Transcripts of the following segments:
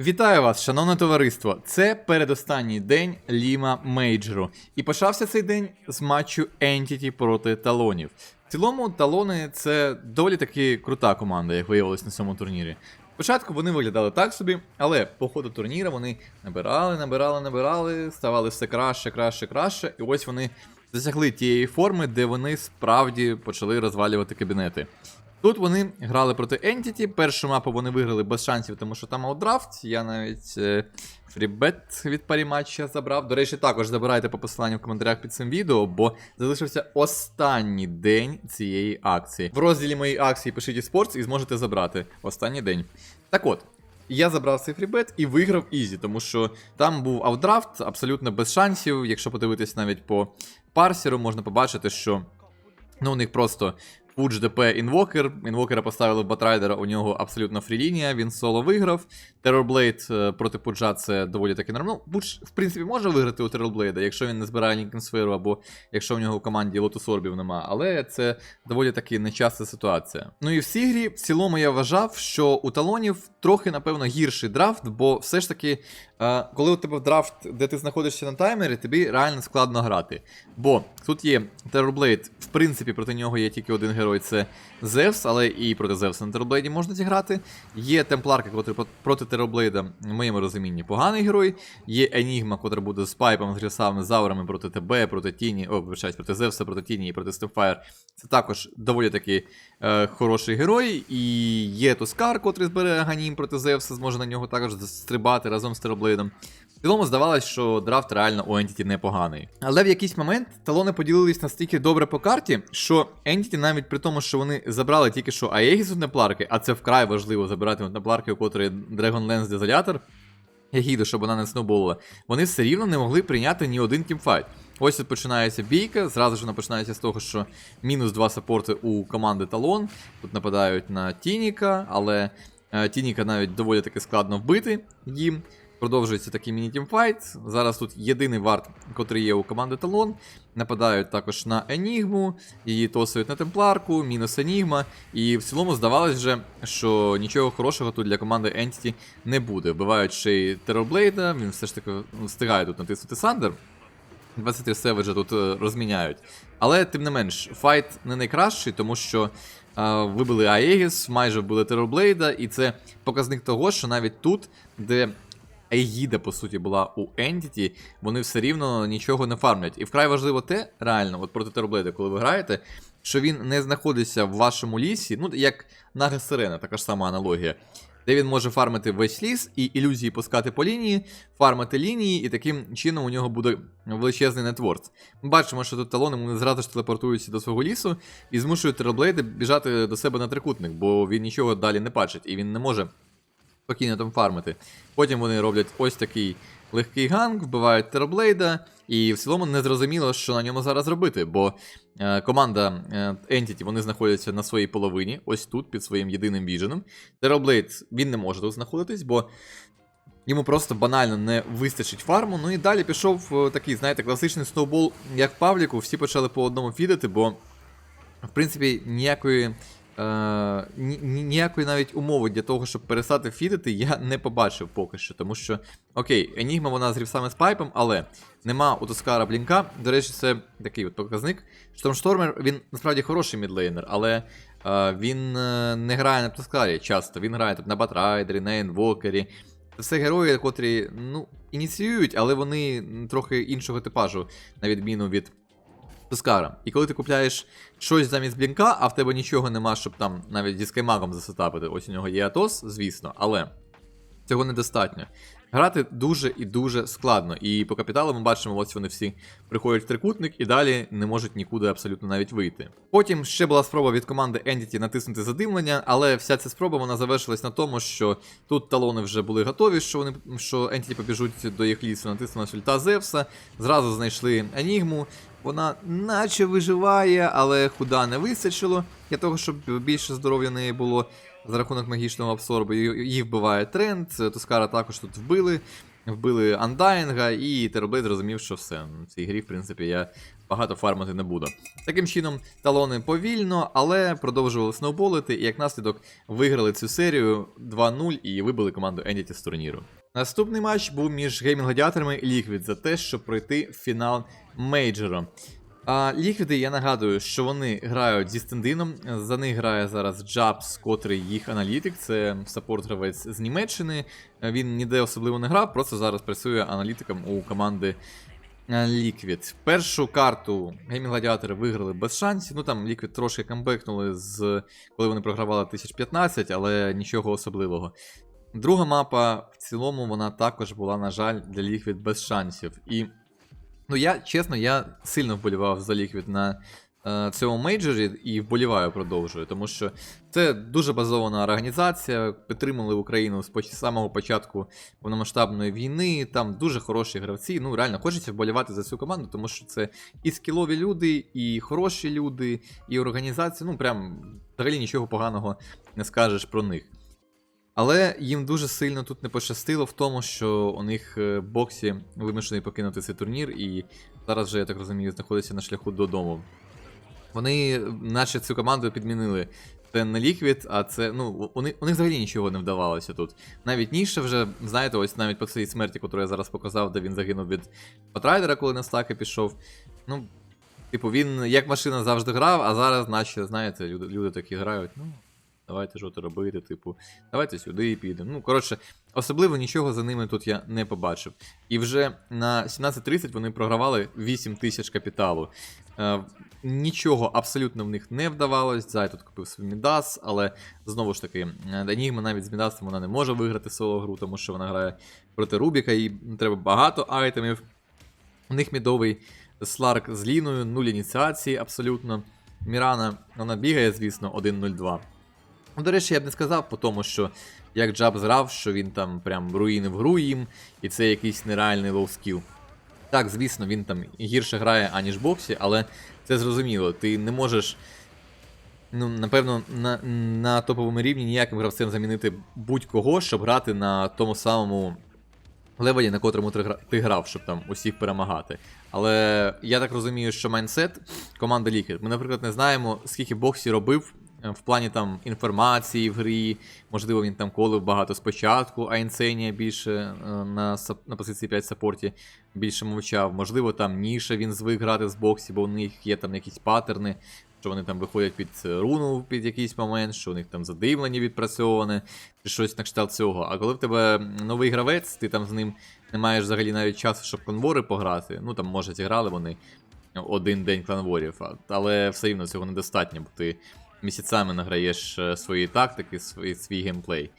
Вітаю вас, шановне товариство! Це передостанній день Ліма Мейджору. І почався цей день з матчу Entity проти талонів. В цілому, талони це доволі таки крута команда, як виявилось на цьому турнірі. Спочатку вони виглядали так собі, але по ходу турніру вони набирали, набирали, набирали, ставали все краще, краще, краще. І ось вони досягли тієї форми, де вони справді почали розвалювати кабінети. Тут вони грали проти Entity. Першу мапу вони виграли без шансів, тому що там аутдрафт. Я навіть е, фрібет від парі матча забрав. До речі, також забирайте по посиланню в коментарях під цим відео, бо залишився останній день цієї акції. В розділі моєї акції пишіть eSports і зможете забрати останній день. Так от. Я забрав цей фрібет і виграв Ізі, тому що там був аутдрафт абсолютно без шансів. Якщо подивитись навіть по парсеру, можна побачити, що ну, у них просто Пудж ДП інвокер. Інвокера поставили в Батрайдера, у нього абсолютно фрілінія, він соло виграв. Терорблейд е, проти Пуджа це доволі таки нормально. Ну, Пудж, в принципі, може виграти у Терорблейда, якщо він не збирає Лінкенсферу, або якщо в нього в команді Лотус Орбів нема. Але це доволі таки нечаста ситуація. Ну і в цій грі в цілому я вважав, що у талонів трохи, напевно, гірший драфт, бо все ж таки, е, коли у тебе драфт, де ти знаходишся на таймері, тобі реально складно грати. Бо тут є Терорблейд, в принципі, проти нього є тільки один герой, це Зевс, але і проти Зевса на Терорблейді можна зіграти. Є Темпларка, який проти Терорблейда, в моєму розумінні, поганий герой. Є Енігма, котра буде з пайпом, з грісами, заурами проти ТБ, проти Тіні, о, вибачаюсь, проти Зевса, проти Тіні і проти Стемфайр. Це також доволі таки е, хороший герой. І є Тускар, котрий збере Аганім проти Зевса, зможе на нього також стрибати разом з Терорблейдом. В цілому здавалось, що драфт реально у Entity непоганий. Але в якийсь момент талони поділились настільки добре по карті, що Entity навіть тому, що вони забрали тільки що Аегіс у а це вкрай важливо забирати у Непларки, у котрої Dragonlance Дезолятор, Егіду, щоб вона не сноуболила, вони все рівно не могли прийняти ні один тімфайт. Ось тут починається бійка. Зразу ж вона починається з того, що мінус два саппорти у команди Талон. Тут нападають на Тініка, але е, Тініка навіть доволі таки складно вбити їм. Продовжується такий міні-тімфайт. Зараз тут єдиний варт, котрий є у команди Талон. Нападають також на Енігму, її тосують на темпларку, мінус Енігма. І в цілому здавалось вже, що нічого хорошого тут для команди Entity не буде. Вбивають ще й Терорблейда, він все ж таки встигає тут натиснути Сандер. 23 Севеджа тут е, розміняють. Але тим не менш, файт не найкращий, тому що е, вибили Аегіс, майже вбили Терорблейда, і це показник того, що навіть тут, де Егіда, по суті, була у Entity, вони все рівно нічого не фармлять. І вкрай важливо те, реально, от проти Терблейда, коли ви граєте, що він не знаходиться в вашому лісі, ну, як Нага Сирена, така ж сама аналогія. Де він може фармити весь ліс і ілюзії пускати по лінії, фармити лінії, і таким чином у нього буде величезний нетворц. Ми бачимо, що тут талони вони зразу ж телепортуються до свого лісу і змушують Терблейда біжати до себе на трикутник, бо він нічого далі не бачить, і він не може спокійно там фармити. Потім вони роблять ось такий легкий ганг, вбивають Терблейда, і в цілому не зрозуміло, що на ньому зараз робити, бо е, команда е, Entity вони знаходяться на своїй половині, ось тут, під своїм єдиним віженом. Терблейд він не може тут знаходитись, бо. Йому просто банально не вистачить фарму. Ну і далі пішов е, такий, знаєте, класичний сноубол, як в Павліку. Всі почали по одному фідити, бо, в принципі, ніякої Е, ні- ні- ніякої навіть умови для того, щоб перестати фідити, я не побачив поки що. Тому що, окей, Енігма вона з рівсами з пайпом, але нема у Тускара блінка. До речі, це такий от показник. Штормштормер, він насправді хороший мідлейнер, але е, він е, не грає на Тускарі часто. Він грає тут на Батрайдері, на Енвокері. Це все герої, котрі, ну, ініціюють, але вони трохи іншого типажу, на відміну від Тускара. І коли ти купляєш щось замість блінка, а в тебе нічого нема, щоб там навіть зі скаймагом засетапити. Ось у нього є Атос, звісно, але цього недостатньо. Грати дуже і дуже складно. І по капіталу ми бачимо, ось вони всі приходять в трикутник і далі не можуть нікуди абсолютно навіть вийти. Потім ще була спроба від команди Entity натиснути задимлення, але вся ця спроба вона завершилась на тому, що тут талони вже були готові, що вони що Entity побіжуть до їх лісу, натиснули сульта Зевса, зразу знайшли Енігму. Вона наче виживає, але худа не вистачило для того, щоб більше здоров'я неї було за рахунок магічного абсорбу. Її вбиває тренд. Тускара також тут вбили. вбили Андайнга, і Терблейд зрозумів, що все. В цій грі, в принципі, я багато фармити не буду. Таким чином, талони повільно, але продовжували сноуболити, і як наслідок виграли цю серію 2-0 і вибили команду Entity з турніру. Наступний матч був між геймінг-гладіаторами і Liquid за те, щоб пройти в фінал мейджору. А Ліквіди, я нагадую, що вони грають зі стендином. За них грає зараз Джабс, котрий їх аналітик. Це саппорт-гравець з Німеччини. Він ніде особливо не грав, просто зараз працює аналітиком у команди Liquid. Першу карту геймінг гладіатори виграли без шансів. Ну там Liquid трошки камбекнули з коли вони програвали 1015, але нічого особливого. Друга мапа в цілому вона також була, на жаль, для Liquid без шансів. І Ну, я, чесно, я сильно вболівав за Liquid на е, цьому мейджорі і вболіваю продовжую, тому що це дуже базована організація. Підтримали Україну з самого початку повномасштабної війни. Там дуже хороші гравці. Ну, реально, хочеться вболівати за цю команду, тому що це і скілові люди, і хороші люди, і організація. Ну, прям взагалі нічого поганого не скажеш про них. Але їм дуже сильно тут не пощастило в тому, що у них е, боксі вимушений покинути цей турнір, і зараз вже, я так розумію, знаходиться на шляху додому. Вони, наче цю команду підмінили. Це не Liquid, а це. Ну, у них, у них взагалі нічого не вдавалося тут. Навіть Ніша вже, знаєте, ось навіть по цій смерті, яку я зараз показав, де він загинув від Патрайдера, коли на стаки пішов. Ну, типу, він як машина завжди грав, а зараз, наче, знаєте, люди, люди такі грають. Ну, давайте що то робити, типу, давайте сюди підемо. Ну, коротше, особливо нічого за ними тут я не побачив. І вже на 17.30 вони програвали 8 тисяч капіталу. Е, нічого абсолютно в них не вдавалось. Зай тут купив свій Мідас, але знову ж таки, Енігма навіть з Мідасом вона не може виграти соло гру, тому що вона грає проти Рубіка, і треба багато айтемів. У них мідовий Сларк з Ліною, нуль ініціації абсолютно. Мірана, вона бігає, звісно, 1-0-2. Ну, до речі, я б не сказав по тому, що як Джаб зрав, що він там прям руїнив гру їм, і це якийсь нереальний лоу-скіл. Так, звісно, він там гірше грає, аніж боксі, але це зрозуміло. Ти не можеш, ну, напевно, на, на топовому рівні ніяким гравцем замінити будь-кого, щоб грати на тому самому левелі, на котрому ти грав, щоб там усіх перемагати. Але я так розумію, що майнсет команди Liquid. Ми, наприклад, не знаємо, скільки боксі робив в плані там інформації в грі. Можливо, він там колив багато спочатку, а інсенія більше е, на, на позиції 5 саппорті більше мовчав. Можливо, там ніше він звик грати з боксі, бо у них є там якісь паттерни. Що вони там виходять під е, руну під якийсь момент, що у них там задимлення відпрацьоване, чи щось на кшталт цього. А коли в тебе новий гравець, ти там з ним не маєш взагалі навіть часу, щоб конвори пограти. Ну там, може, зіграли вони один день кланворів, але все рівно цього недостатньо, бо ти місяцями награєш е, свої тактики, свій, свій геймплей.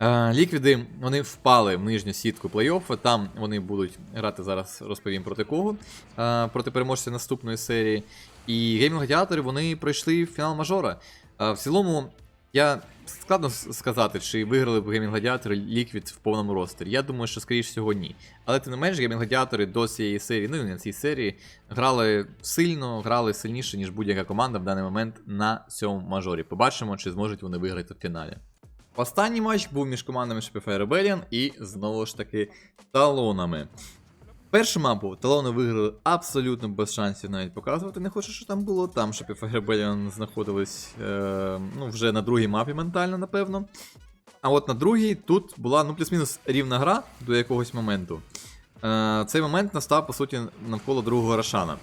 Е, Ліквіди вони впали в нижню сітку плей-оффу. Там вони будуть грати зараз, розповім проти кого. е, Проти переможця наступної серії. І геймінг гладіатори вони пройшли в фінал мажора. В цілому, я складно сказати, чи виграли б геймінг гладіатори Ліквід в повному ростері. Я думаю, що скоріш всього ні. Але тим не менш, геймінг гладіатори до цієї серії, ну і на цій серії, грали сильно, грали сильніше, ніж будь-яка команда в даний момент на цьому мажорі. Побачимо, чи зможуть вони виграти в фіналі. Останній матч був між командами Shopify Rebellion і знову ж таки талонами. Першу мапу талони виграли абсолютно без шансів навіть показувати. Не хочу, що там було. Там Shopify Rebellion знаходились е, ну, вже на другій мапі ментально, напевно. А от на другій тут була ну, плюс-мінус рівна гра до якогось моменту. Е, цей момент настав, по суті, навколо другого Рошана.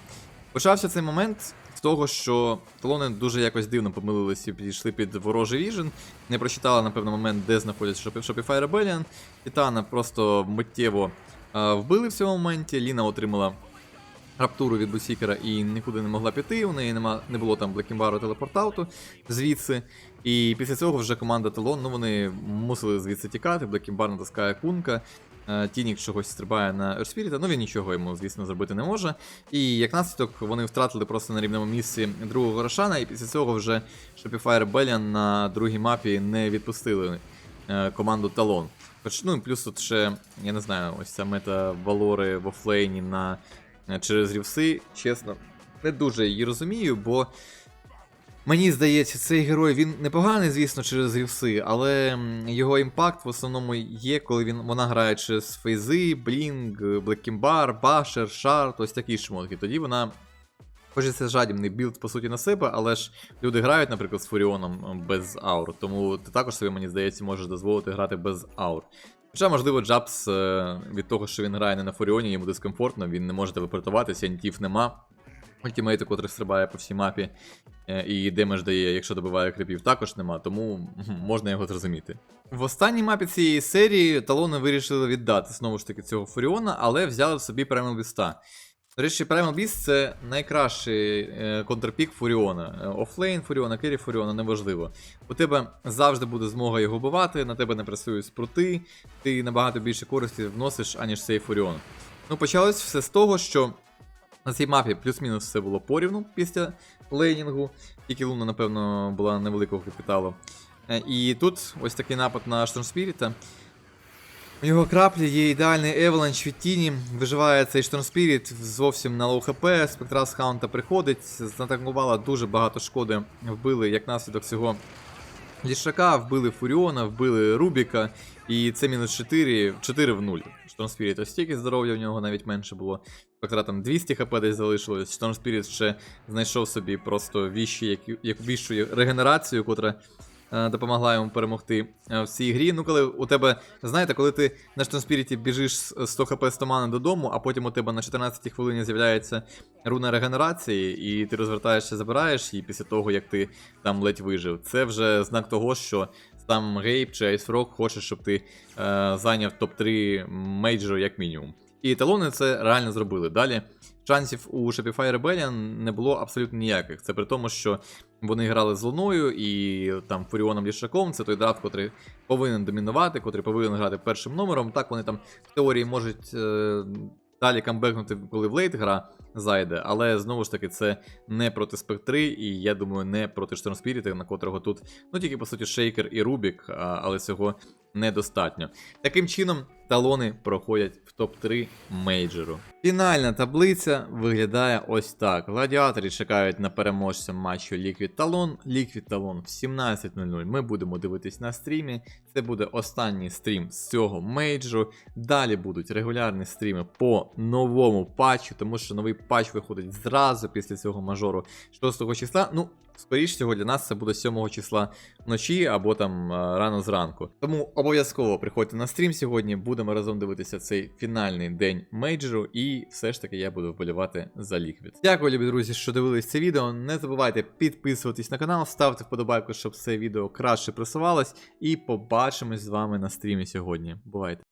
Почався цей момент з того, що талони дуже якось дивно помилилися і підійшли під ворожий віжен. Не прочитали, напевно, момент, де Shopify Shopify Rebellion. Титана просто миттєво вбили в цьому моменті. Ліна отримала раптуру від Бусікера і нікуди не могла піти. У неї нема, не було там Блекімбару телепортауту звідси. І після цього вже команда Талон, ну вони мусили звідси тікати. Блекімбар натискає кунка. Тінік чогось стрибає на Ерспіріта, ну він нічого йому, звісно, зробити не може. І як наслідок вони втратили просто на рівному місці другого Рошана, і після цього вже Shopify Rebellion на другій мапі не відпустили е, команду Талон. Ну і плюс тут ще, я не знаю, ось ця мета Валори в офлейні на, е, через рівси, чесно, не дуже її розумію, бо Мені здається, цей герой він непоганий, звісно, через рівси, але його імпакт в основному є, коли він вона грає через фейзи, блінг, блеккімбар, башер, шарт, ось такі шмотки. Тоді вона. Хоч це жадібний білд, по суті, на себе, але ж люди грають, наприклад, з Фуріоном без аур, тому ти також собі, мені здається, можеш дозволити грати без аур. Хоча, можливо, Джабс е, від того, що він грає не на Фуріоні, йому дискомфортно, він не може телепортуватися, антів нема. Ультимейту, котрий стрибає по всій мапі, е, і демедж дає, якщо добиває крипів, також нема, тому можна його зрозуміти. В останній мапі цієї серії талони вирішили віддати знову ж таки цього Фуріона, але взяли собі Primal Beast. До речі, Primal Beast це найкращий е, контрпік Фуріона. Е, Офлейн Фуріона, керрі Фуріона, неважливо. У тебе завжди буде змога його вбивати, на тебе не працюють спрути, ти набагато більше користі вносиш, аніж цей Фуріон. Ну, почалось все з того, що на цій мапі плюс-мінус все було порівну після лейнінгу, тільки Луна, напевно, була невеликого капіталу. Е, І тут ось такий напад на Штормспіріта. У нього краплі є ідеальний евеланч від тіні. Виживає цей Штормспіріт зовсім на лоу хп. Спектрал з хаунта приходить, затанкувала дуже багато шкоди. Вбили як наслідок цього Лішака, вбили Фуріона, вбили Рубіка. І це мінус 4, 4 в 0. Штормспіріт ось стільки здоров'я в нього навіть менше було. Спектра там 200 хп десь залишилось. Штормспіріт ще знайшов собі просто як, як віщу регенерацію, котра допомогла йому перемогти е, в цій грі. Ну, коли у тебе, знаєте, коли ти на Штормспіріті біжиш з 100 хп 100 мани додому, а потім у тебе на 14 хвилині з'являється руна регенерації, і ти розвертаєшся, забираєш її після того, як ти там ледь вижив. Це вже знак того, що сам Гейб чи Frog хоче, щоб ти е, зайняв топ-3 мейджору як мінімум. І талони це реально зробили. Далі шансів у Shopify Rebellion не було абсолютно ніяких. Це при тому, що вони грали з Луною і там Фуріоном Лішаком. Це той драфт, котрий повинен домінувати, котрий повинен грати першим номером. Так вони там в теорії можуть е, далі камбекнути, коли в лейт гра зайде, але знову ж таки це не проти спектри, і я думаю, не проти Штормспіріта, на котрого тут, ну тільки по суті, Шейкер і Рубік, а, але цього недостатньо. Таким чином, талони проходять в топ-3 мейджору. Фінальна таблиця виглядає ось так. Гладіатори чекають на переможця матчу Liquid Talon. Liquid Talon в 17.00 ми будемо дивитись на стрімі. Це буде останній стрім з цього мейджору. Далі будуть регулярні стріми по новому патчу, тому що новий патч виходить зразу після цього мажору 6 числа. Ну, скоріш всього, для нас це буде 7 числа вночі або там е, рано зранку. Тому обов'язково приходьте на стрім сьогодні. Будемо разом дивитися цей фінальний день мейджору, і все ж таки я буду вболівати за ліквід. Дякую, любі друзі, що дивились це відео. Не забувайте підписуватись на канал, ставте вподобайку, щоб це відео краще просувалось. І побачимось з вами на стрімі сьогодні. Бувайте!